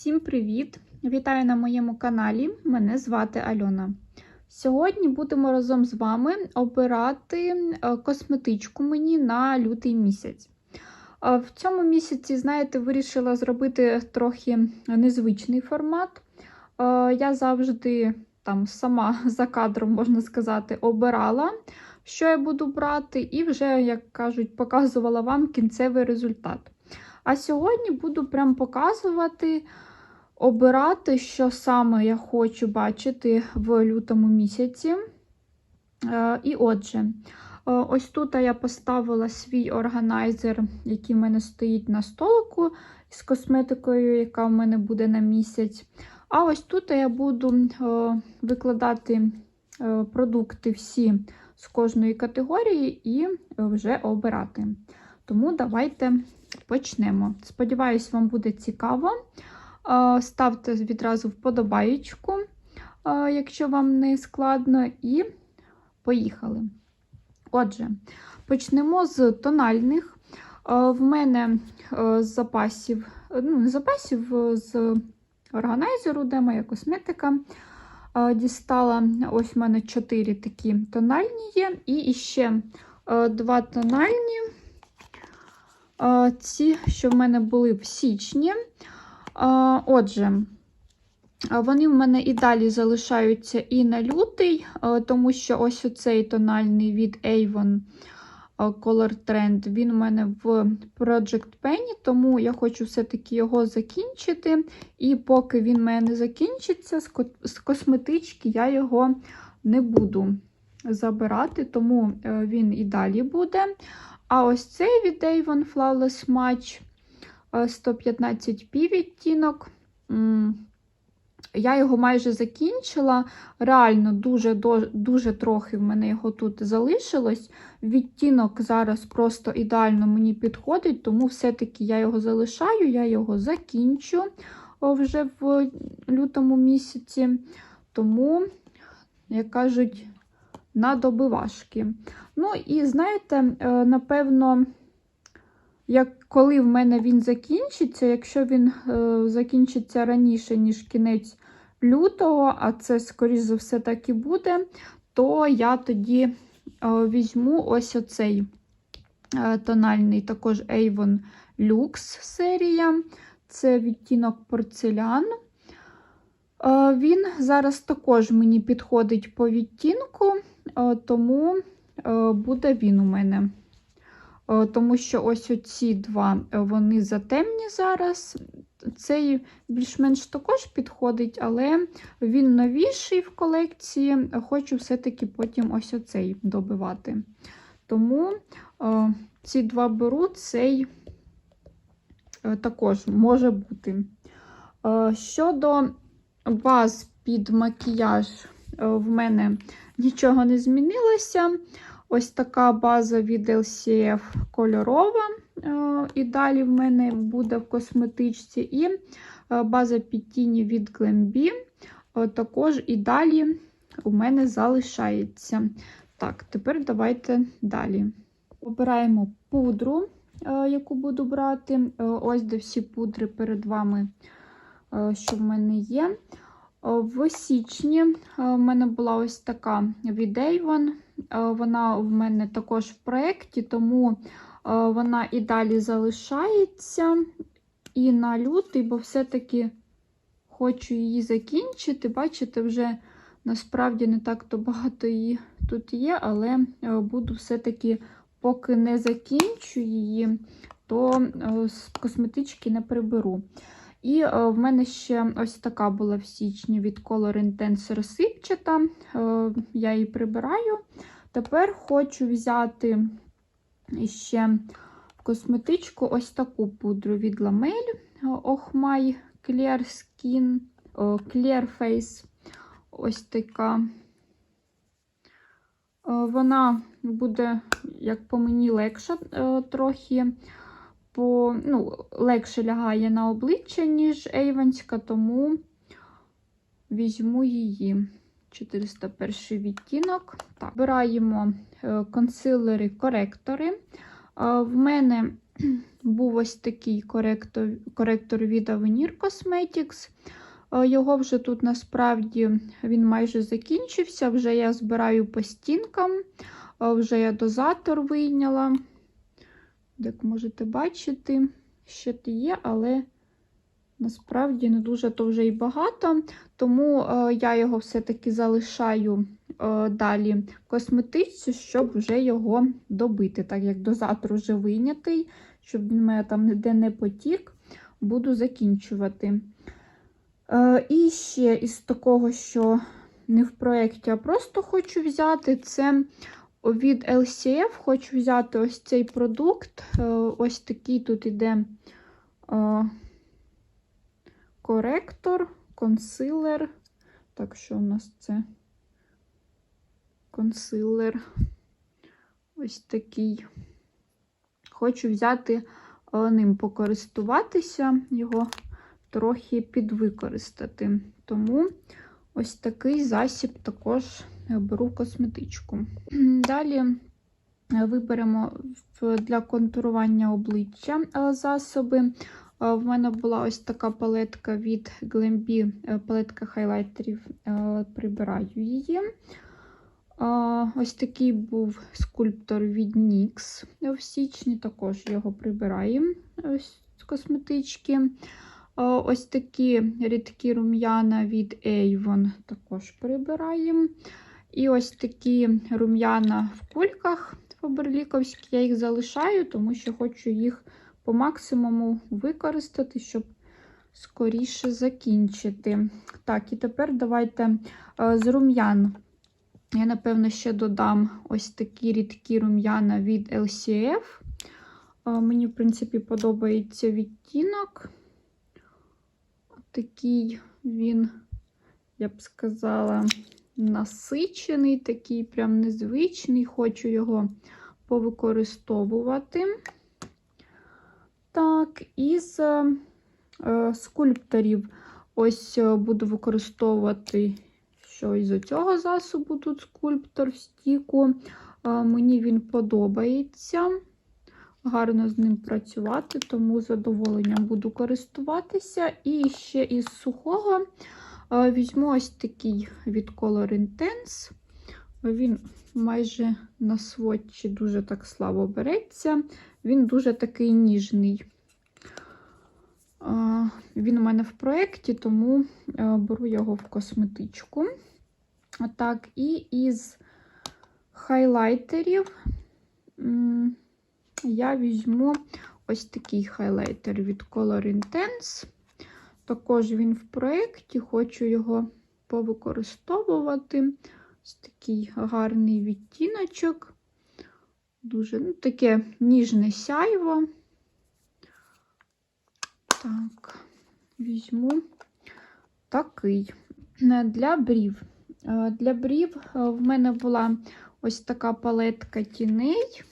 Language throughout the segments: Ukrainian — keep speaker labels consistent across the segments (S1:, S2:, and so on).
S1: Всім привіт! Вітаю на моєму каналі. Мене звати Альона. Сьогодні будемо разом з вами обирати е, косметичку мені на лютий місяць. Е, В цьому місяці, знаєте, вирішила зробити трохи незвичний формат. Е, Я завжди там сама за кадром, можна сказати, обирала, що я буду брати, і вже, як кажуть, показувала вам кінцевий результат. А сьогодні буду прям показувати, обирати, що саме я хочу бачити в лютому місяці. Е, І отже, е, ось тут я поставила свій органайзер, який в мене стоїть на столику з косметикою, яка в мене буде на місяць. А ось тут я буду е, викладати продукти всі з кожної категорії і вже обирати. Тому давайте почнемо. Сподіваюсь, вам буде цікаво. Ставте відразу вподобаєчку, якщо вам не складно, і поїхали. Отже, почнемо з тональних. В мене з запасів, ну, не запасів, з органайзеру, де моя косметика. Дістала ось в мене 4 такі тональні є, і ще два тональні. Ці, що в мене були в січні. Отже, вони в мене і далі залишаються і на лютий, тому що ось оцей тональний від Avon Color Trend, він у мене в Project Penny, тому я хочу все-таки його закінчити. І поки він в мене не закінчиться, з косметички я його не буду забирати, тому е, він і далі буде. А ось цей від Avon Flawless Match е, 115p відтінок. Я його майже закінчила. Реально, дуже, дуже трохи в мене його тут залишилось. Відтінок зараз просто ідеально мені підходить, тому все-таки я його залишаю, я його закінчу вже в лютому місяці. Тому, як кажуть, на добивашки. Ну, і знаєте, е, напевно, як коли в мене він закінчиться, якщо він е, закінчиться раніше, ніж кінець лютого, а це, скоріш за все, так і буде, то я тоді е, візьму ось оцей е, тональний також Avon Lux серія. Це відтінок порцелян. Е, Він зараз також мені підходить по відтінку, е, тому е, буде він у мене. Е, Тому що ось оці два е, вони затемні зараз. Цей більш-менш також підходить, але він новіший в колекції. Хочу все-таки потім ось оцей добивати. Тому е, ці два беру, цей також може бути. Е, щодо баз під макіяж, е, в мене нічого не змінилося. Ось така база від LCF кольорова. е, І далі в мене буде в косметичці. І е, база під тіні від Glambi. е, Також і далі у мене залишається. Так, тепер давайте далі. Обираємо пудру, яку буду брати. Ось де всі пудри перед вами, що в мене є. В січні в мене була ось така від Avon. Е, Вона в мене також в проєкті, тому е, вона і далі залишається. І на лютий, бо все-таки хочу її закінчити. Бачите, вже насправді не так-то багато її тут є, але е, буду все-таки, поки не закінчу її, то з косметички не приберу. І е, в мене ще ось така була в січні від Color Intense розсипчата. Е, я її прибираю. Тепер хочу взяти ще в косметичку ось таку пудру від Lamel Охмай Clear Skin, Clear Face. Ось така. Е, Вона буде, як по мені, легша е, трохи. По, ну, легше лягає на обличчя, ніж Ейванська, тому візьму її. 401 відтінок. Так, Вибираємо е, консилери-коректори. Е, В мене був ось такий коректор, коректор від Avenir Cosmetics. Е, Його вже тут насправді він майже закінчився. Вже я збираю по стінкам, вже я дозатор вийняла. Як можете бачити, ще є, але насправді не дуже то вже і багато. Тому е, я його все-таки залишаю е, далі косметичці, щоб вже його добити. Так як дозатор вже вийнятий, щоб він мене там ніде не потік, буду закінчувати. Е, і ще із такого, що не в проєкті, а просто хочу взяти, це від LCF хочу взяти ось цей продукт. Е, ось такий тут іде е, коректор, консилер. Так, що у нас це? Консилер. Ось такий. Хочу взяти е, ним покористуватися, його трохи підвикористати. Тому ось такий засіб також беру косметичку. Далі е, виберемо для контурування обличчя е, засоби. Е, В мене була ось така палетка від Glambi, палетка хайлайтерів, прибираю її. Ось такий був скульптор від NYX в січні, також його прибираємо з косметички. Ось такі рідкі рум'яна від Avon також прибираємо. І ось такі рум'яна в кульках фаберліковські, я їх залишаю, тому що хочу їх по максимуму використати, щоб скоріше закінчити. Так, і тепер давайте е, з рум'ян. Я, напевно, ще додам ось такі рідкі рум'яна від LCF. Е, Мені, в принципі, подобається відтінок. Такий він, я б сказала, насичений, такий прям незвичний. Хочу його повикористовувати. Так, із е, е, скульпторів ось е, буду використовувати що із цього засобу тут скульптор в стіку. Е, мені він подобається. Гарно з ним працювати, тому з задоволенням буду користуватися. І ще із сухого візьму ось такий від Color Intense. Він майже на сводчі дуже так слабо береться. Він дуже такий ніжний. Він у мене в проєкті, тому е, беру його в косметичку. Так, і із хайлайтерів я візьму ось такий хайлайтер від Color Intense. Також він в проєкті, хочу його повикористовувати. Ось такий гарний відтіночок. Дуже ну, таке ніжне сяйво. Так, візьму такий. Е, Для брів. Е, Для брів е, в мене була ось така палетка тіней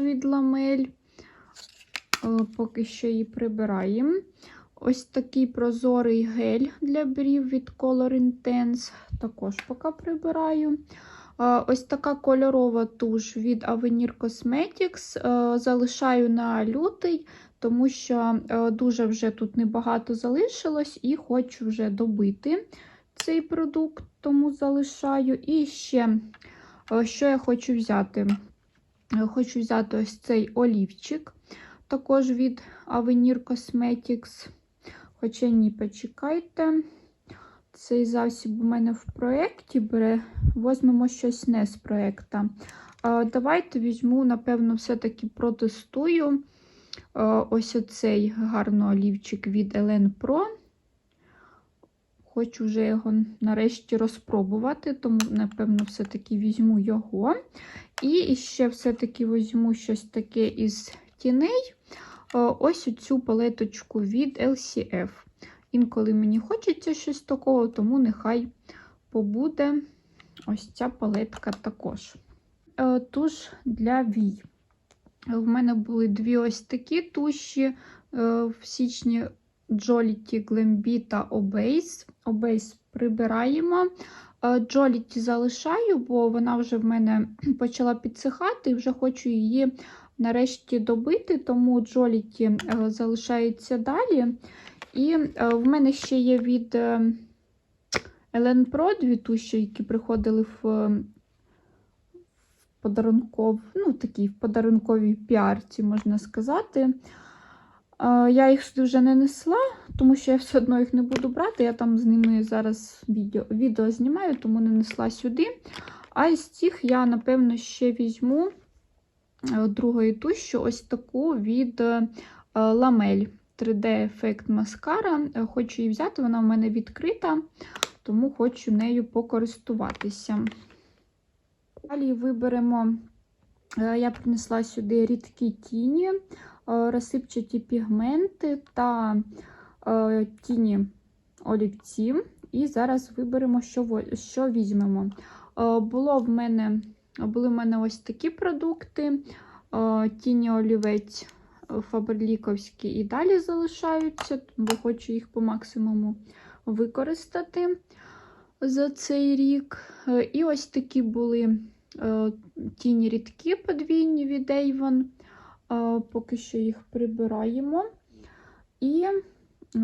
S1: від ламель. Поки що її прибираємо. Ось такий прозорий гель для брів від Color Intense. Також поки прибираю. Ось така кольорова туш від Avenir Cosmetics. Залишаю на лютий, тому що дуже вже тут небагато залишилось, і хочу вже добити цей продукт, тому залишаю. І ще, що я хочу взяти? Хочу взяти ось цей олівчик, також від Avenir Cosmetics. Хоча ні, почекайте. Цей засіб у мене в проєкті бере. Возьмемо щось не з проєкта. Давайте візьму, напевно, все-таки протестую ось оцей гарний олівчик від Elen Pro. Хочу вже його нарешті розпробувати, тому, напевно, все-таки візьму його. І ще все-таки візьму щось таке із тіней. Е, Ось цю палеточку від LCF. Інколи мені хочеться щось такого, тому нехай побуде ось ця палетка також. Е, Туш для вій. В мене були дві ось такі туші е, в січні Jollity Glambi та Obase. Obase прибираємо. Jollity залишаю, бо вона вже в мене почала підсихати і вже хочу її нарешті добити, тому джоліті е, залишаються далі. І е, в мене ще є від е, Елен Про дві туші, які приходили в подарунков, ну, такій в подарунковій піарці, можна сказати. Я їх сюди вже не несла, тому що я все одно їх не буду брати. Я там з ними зараз відео, відео знімаю, тому не несла сюди. А із цих я, напевно, ще візьму другої туші, ось таку від е, Ламель 3D-ефект маскара. Е, Хочу її взяти, вона в мене відкрита, тому хочу нею покористуватися. Далі виберемо, е, я принесла сюди рідкі тіні, е, розсипчаті пігменти та е, тіні олівці. І зараз виберемо, що, візьмемо. Е, Було в мене, були в мене ось такі продукти. е, Тіні олівець е, фаберліковські і далі залишаються, бо хочу їх по максимуму використати за цей рік. Е, І ось такі були тіні рідкі подвійні від Avon. Поки що їх прибираємо. І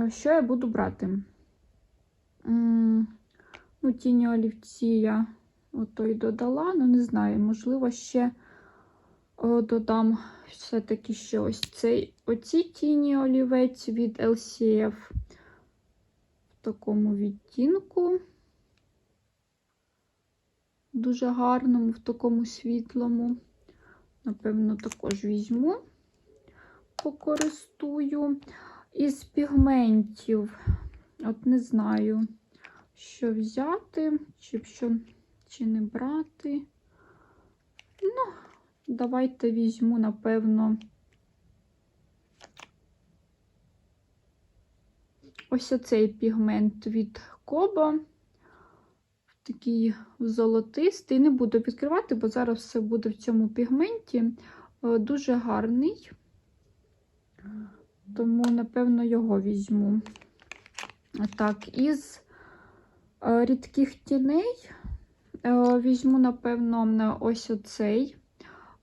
S1: що я буду брати? Ну, тіні олівці я ото й додала, ну не знаю, можливо, ще о, додам все-таки ще ось цей оці тіні олівець від LCF в такому відтінку. Дуже гарному, в такому світлому. Напевно, також візьму, покористую. Із пігментів, от не знаю, що взяти, чи що, чи не брати. Ну, давайте візьму, напевно, ось оцей пігмент від Коба. Такий золотистий. Не буду відкривати, бо зараз все буде в цьому пігменті. Е, Дуже гарний. Тому, напевно, його візьму. Так, із е, рідких тіней візьму, напевно, ось оцей.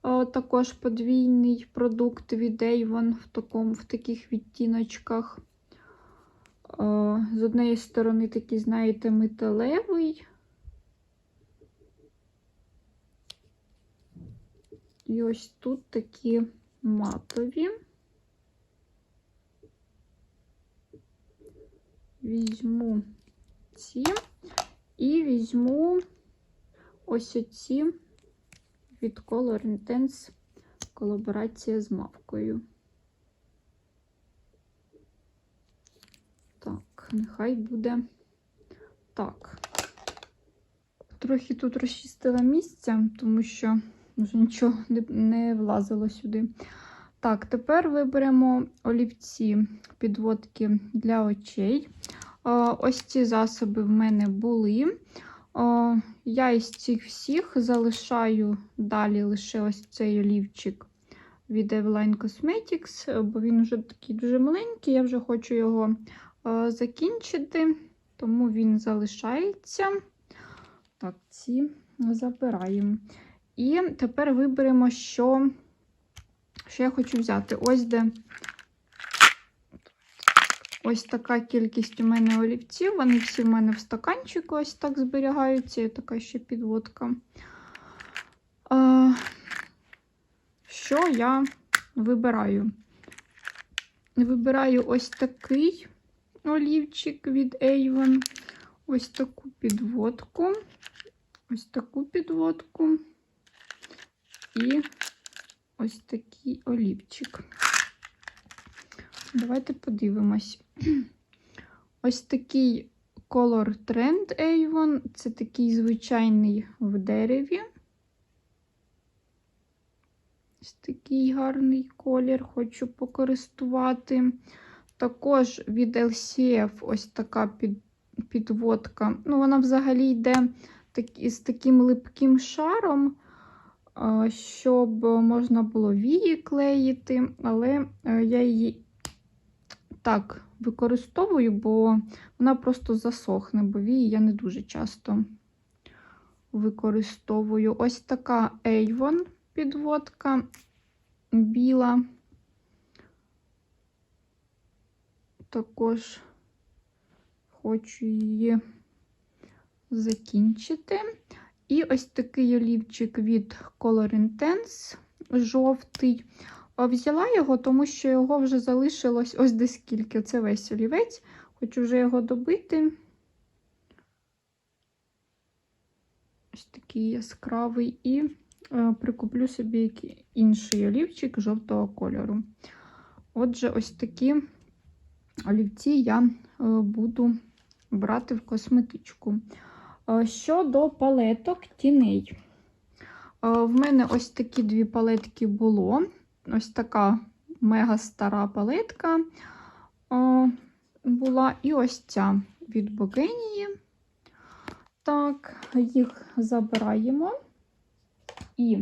S1: Е, Також подвійний продукт від Avon в, такому, в таких відтіночках. Е, З однієї сторони такий, знаєте, металевий. І ось тут такі матові. Візьму ці і візьму ось оці від Color Intense колаборація з мавкою. Так, нехай буде так. Трохи тут розчистила місця, тому що вже нічого не, влазило сюди. Так, тепер виберемо олівці підводки для очей. Ось ці засоби в мене були. Я із цих всіх залишаю далі лише ось цей олівчик від Eveline Cosmetics, бо він вже такий дуже маленький, я вже хочу його закінчити, тому він залишається. Так, ці забираємо. І тепер виберемо, що, що я хочу взяти. Ось де ось така кількість у мене олівців. Вони всі в мене в стаканчику ось так зберігаються. І така ще підводка. А, що я вибираю? Вибираю ось такий олівчик від Avon. Ось таку підводку. Ось таку підводку. І ось такий олівчик. Давайте подивимось. Ось такий Color Trend Avon. Це такий звичайний в дереві. Ось такий гарний колір, хочу покористувати. Також від LCF ось така під, підводка. Ну, вона взагалі йде так, із таким липким шаром щоб можна було вії клеїти, але е, я її так використовую, бо вона просто засохне, бо вії я не дуже часто використовую. Ось така Avon підводка. біла. Також хочу її закінчити. І ось такий олівчик від Color Intense жовтий. Взяла його, тому що його вже залишилось ось десь скільки. Це весь олівець. Хочу вже його добити. Ось такий яскравий. І е, прикуплю собі інший олівчик жовтого кольору. Отже, ось такі олівці я е, буду брати в косметичку. Е, Щодо палеток тіней. Е, В мене ось такі дві палетки було. Ось така мега стара палетка е, була. І ось ця від Богенії. Так, їх забираємо. І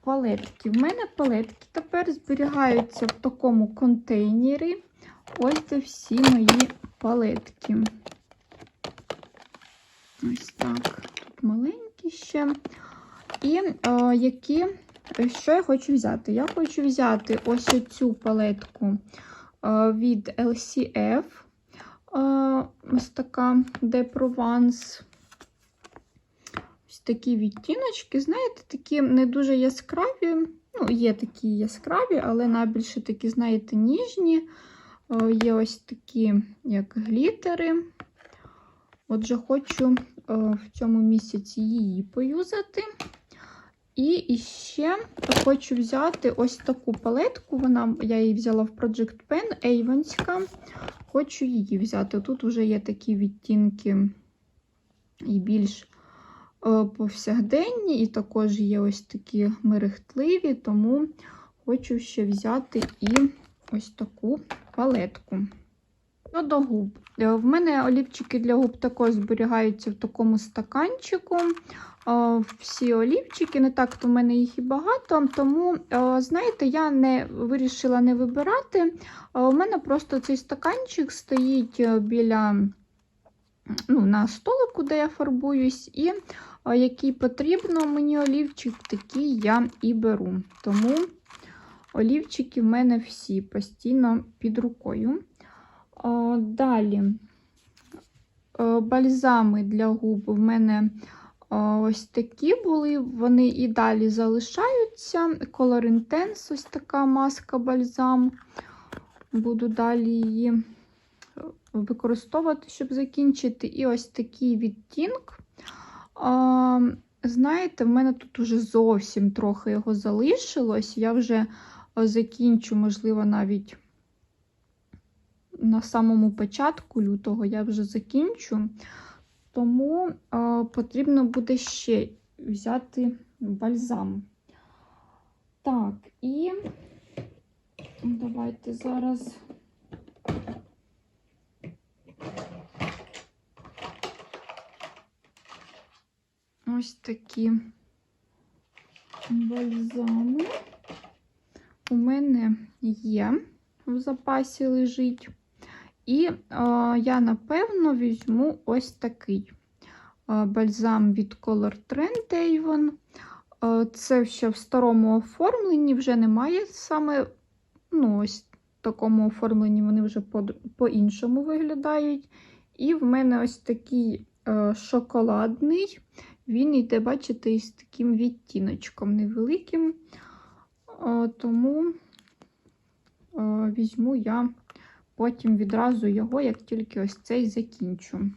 S1: палетки. В мене палетки тепер зберігаються в такому контейнері. Ось де всі мої палетки. Ось так. Тут маленькі ще. І е, які, що я хочу взяти? Я хочу взяти ось цю палетку е, від LCF. Е, ось така De Provence. Ось такі відтіночки, знаєте, такі не дуже яскраві. Ну, є такі яскраві, але найбільше такі, знаєте, ніжні. Е, Є ось такі, як глітери. Отже, хочу е, в цьому місяці її поюзати. І ще хочу взяти ось таку палетку. Вона, я її взяла в Project Pen, Avonська. Хочу її взяти. Тут вже є такі відтінки і більш е, повсякденні, і також є ось такі мерехтливі, тому хочу ще взяти і ось таку палетку. Ну, до губ. Е, В мене олівчики для губ також зберігаються в такому стаканчику. Е, Всі олівчики, не так то в мене їх і багато, тому, е, знаєте, я не вирішила не вибирати. Е, У мене просто цей стаканчик стоїть біля ну, на столику, де я фарбуюсь, і який потрібно мені олівчик, такий я і беру. Тому олівчики в мене всі постійно під рукою. Далі бальзами для губ в мене ось такі були, вони і далі залишаються. Color Intense, ось така маска бальзам. Буду далі її е, використовувати, щоб закінчити. І ось такий відтінок. Знаєте, в мене тут уже зовсім трохи його залишилось. Я вже е, закінчу, можливо, навіть на самому початку лютого я вже закінчу, тому потрібно буде ще взяти бальзам. Так, і давайте зараз. Ось такі бальзами у мене є в запасі лежить. І е, я, напевно, візьму ось такий е, бальзам від Color Trend Avon. Е, це ще в старому оформленні, вже немає саме ну, ось в такому оформленні вони вже по- по-іншому виглядають. І в мене ось такий е, шоколадний. Він йде, бачите, із таким відтіночком невеликим. Е, тому е, візьму я потім відразу його, як тільки ось цей закінчу.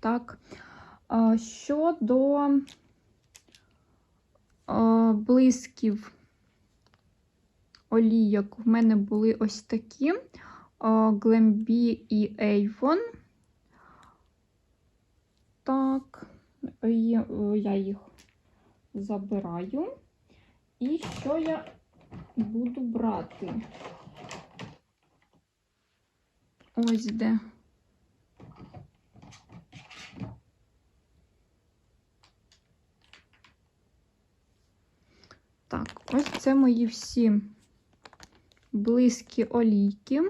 S1: Так, щодо блисків олійок, в мене були ось такі Glambi і Avon. Так, і, е, я їх забираю. І що я буду брати? Ось де. Так, ось це мої всі близькі олійки.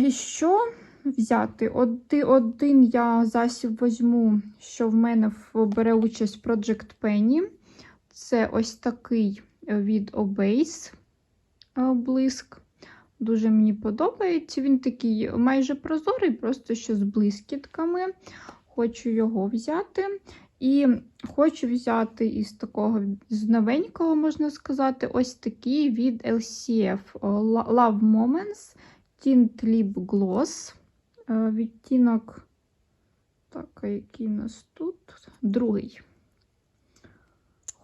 S1: І що взяти? Оди- Один я засіб візьму, що в мене бере участь Project Penny. Це ось такий від Obase блиск. Дуже мені подобається. Він такий майже прозорий, просто що з блискітками. Хочу його взяти. І хочу взяти із такого з новенького, можна сказати, ось такий від LCF Love Moments Tint Lip Gloss. Е, Відтінок, так, який у нас тут? Другий.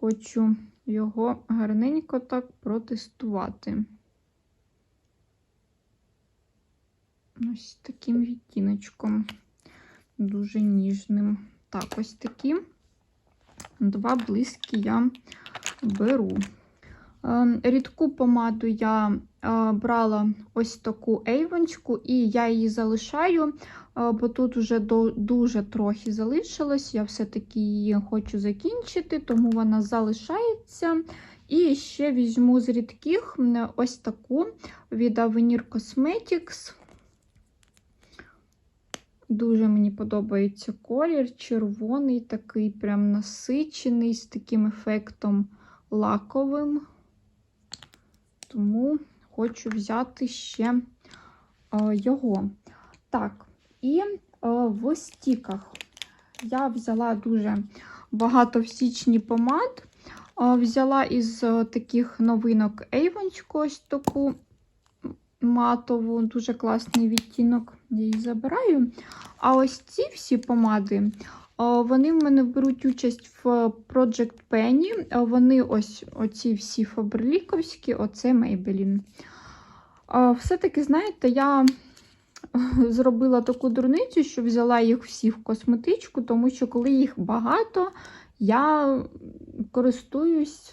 S1: Хочу його гарненько так протестувати. Ось таким відтіночком, дуже ніжним. Так, ось такі два близькі я беру. Е, Рідку помаду я е, брала ось таку ейвончку, і я її залишаю, е, бо тут вже дуже трохи залишилось. Я все-таки її хочу закінчити, тому вона залишається. І ще візьму з рідких ось таку від Avenir Cosmetics. Дуже мені подобається колір, червоний, такий прям насичений, з таким ефектом лаковим. Тому хочу взяти ще е, його. Так, і е, в стіках я взяла дуже багато в січні помад. Е, взяла із таких новинок Avon, ось таку матову, дуже класний відтінок, я її забираю. А ось ці всі помади, вони в мене беруть участь в Project Penny. Вони ось оці всі фаберліковські, оце Maybelline. Все-таки, знаєте, я зробила таку дурницю, що взяла їх всі в косметичку, тому що, коли їх багато, я користуюсь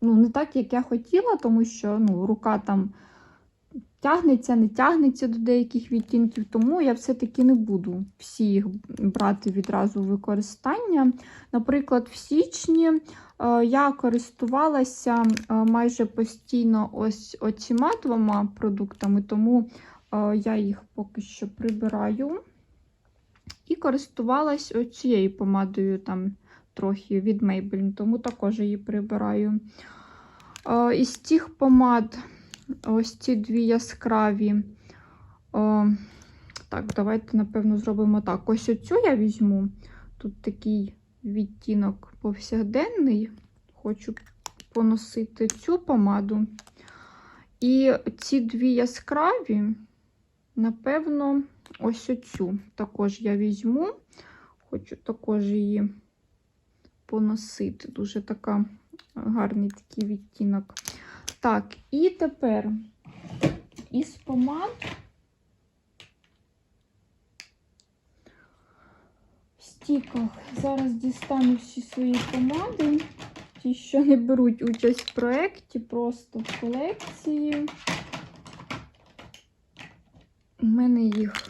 S1: ну, не так, як я хотіла, тому що ну, рука там тягнеться, не тягнеться до деяких відтінків, тому я все-таки не буду всі їх брати відразу в використання. Наприклад, в січні е, я користувалася е, майже постійно ось оціма двома продуктами, тому е, я їх поки що прибираю. І користувалась цією помадою там трохи від Maybelline, тому також її прибираю. Із тих помад ось ці дві яскраві. О, Так, давайте, напевно, зробимо так. Ось оцю я візьму. Тут такий відтінок повсякденний. Хочу поносити цю помаду. І ці дві яскраві, напевно, ось оцю також я візьму. Хочу також її поносити. Дуже така гарний такий відтінок. Так, і тепер із помад в стіках зараз дістану всі свої помади, ті, що не беруть участь в проєкті, просто в колекції. У мене їх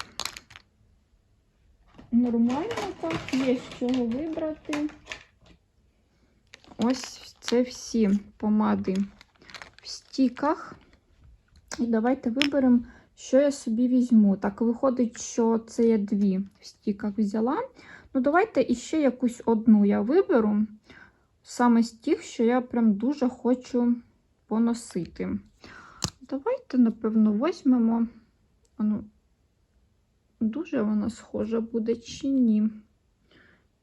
S1: нормально так, є з чого вибрати. Ось це всі помади в стіках. І давайте виберемо, що я собі візьму. Так, виходить, що це я дві в стіках взяла. Ну, давайте іще якусь одну я виберу. Саме з тих, що я прям дуже хочу поносити. Давайте, напевно, візьмемо. Ну, дуже вона схожа буде чи ні.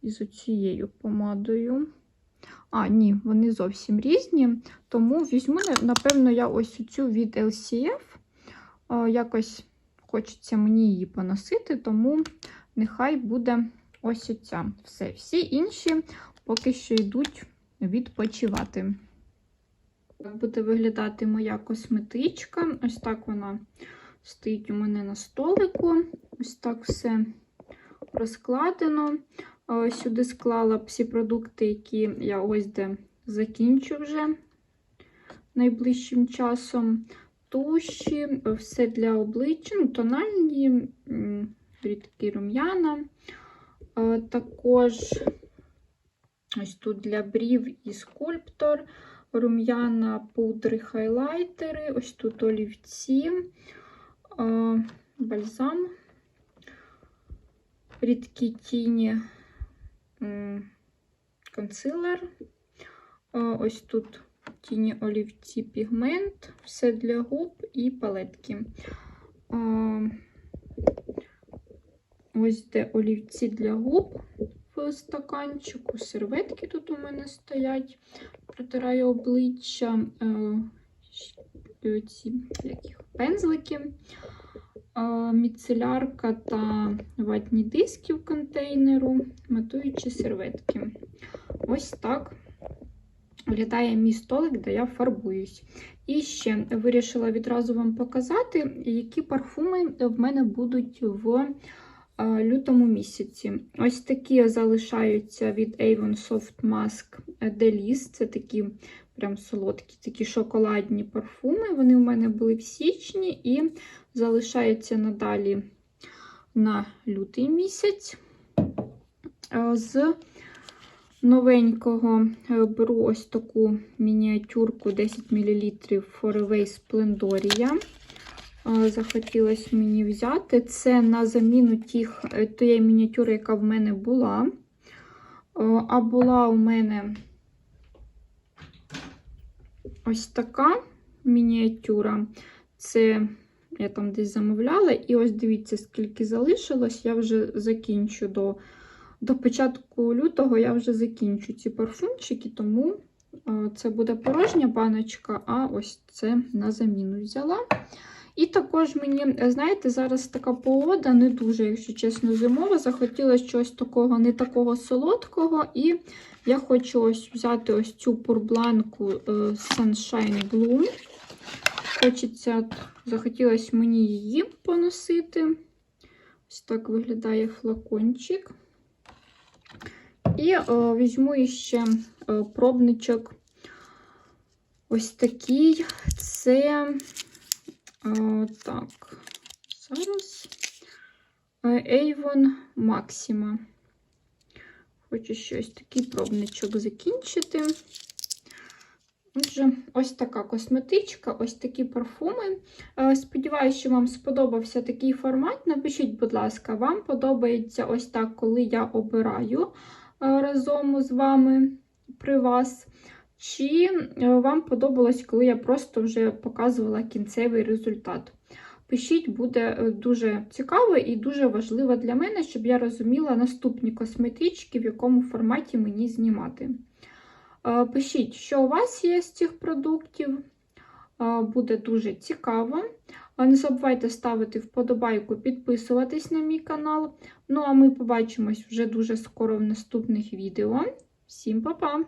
S1: Із оцією помадою. А, ні, вони зовсім різні. Тому візьму, напевно, я ось цю від LCF. Якось хочеться мені її поносити, тому нехай буде ось оця. Все. Всі інші поки що йдуть відпочивати. Так буде виглядати моя косметичка. Ось так вона стоїть у мене на столику. Ось так все розкладено. Сюди склала всі продукти, які я ось де закінчу вже найближчим часом. Туші, все для обличчя, ну, тональні, рідкі рум'яна. Також ось тут для брів і скульптор, рум'яна, пудри, хайлайтери, ось тут олівці, бальзам, рідкі тіні консилер, Е, Ось тут тіні олівці, пігмент, все для губ і палетки. Е, Ось де олівці для губ в стаканчику, серветки тут у мене стоять, протираю обличчя, е, ці як їх, пензлики, е, міцелярка та ватні диски в контейнеру, матуючі серветки. Ось так виглядає мій столик, де я фарбуюсь. І ще вирішила відразу вам показати, які парфуми в мене будуть в е, лютому місяці. Ось такі залишаються від Avon Soft Mask Delice. Це такі прям солодкі, такі шоколадні парфуми. Вони в мене були в січні і залишаються надалі на лютий місяць. З новенького беру ось таку мініатюрку 10 мл Forever Splendoria. Захотілося мені взяти. Це на заміну тих, е, тієї мініатюри, яка в мене була. А була у мене ось така мініатюра. Це я там десь замовляла. І ось дивіться, скільки залишилось. Я вже закінчу до, до початку лютого, я вже закінчу ці парфумчики, тому е, це буде порожня баночка, а ось це на заміну взяла. І також мені, знаєте, зараз така погода не дуже, якщо чесно, зимова. Захотілося щось такого, не такого солодкого. І я хочу ось взяти ось цю пурбланку е, Sunshine Bloom. Хочеться, захотілося мені її поносити. Ось так виглядає флакончик. І е, візьму іще е, пробничок ось такий. Це так, зараз Avon Maxima. Хочу щось такий пробничок закінчити. Отже, ось така косметичка, ось такі парфуми. Сподіваюся, що вам сподобався такий формат. Напишіть, будь ласка, вам подобається ось так, коли я обираю разом з вами при вас. Чи е, вам подобалось, коли я просто вже показувала кінцевий результат? Пишіть, буде е, дуже цікаво і дуже важливо для мене, щоб я розуміла наступні косметички, в якому форматі мені знімати. Е, Пишіть, що у вас є з цих продуктів. Буде дуже цікаво. Не забувайте ставити вподобайку, підписуватись на мій канал. Ну, а ми побачимось вже дуже скоро в наступних відео. Всім па-па!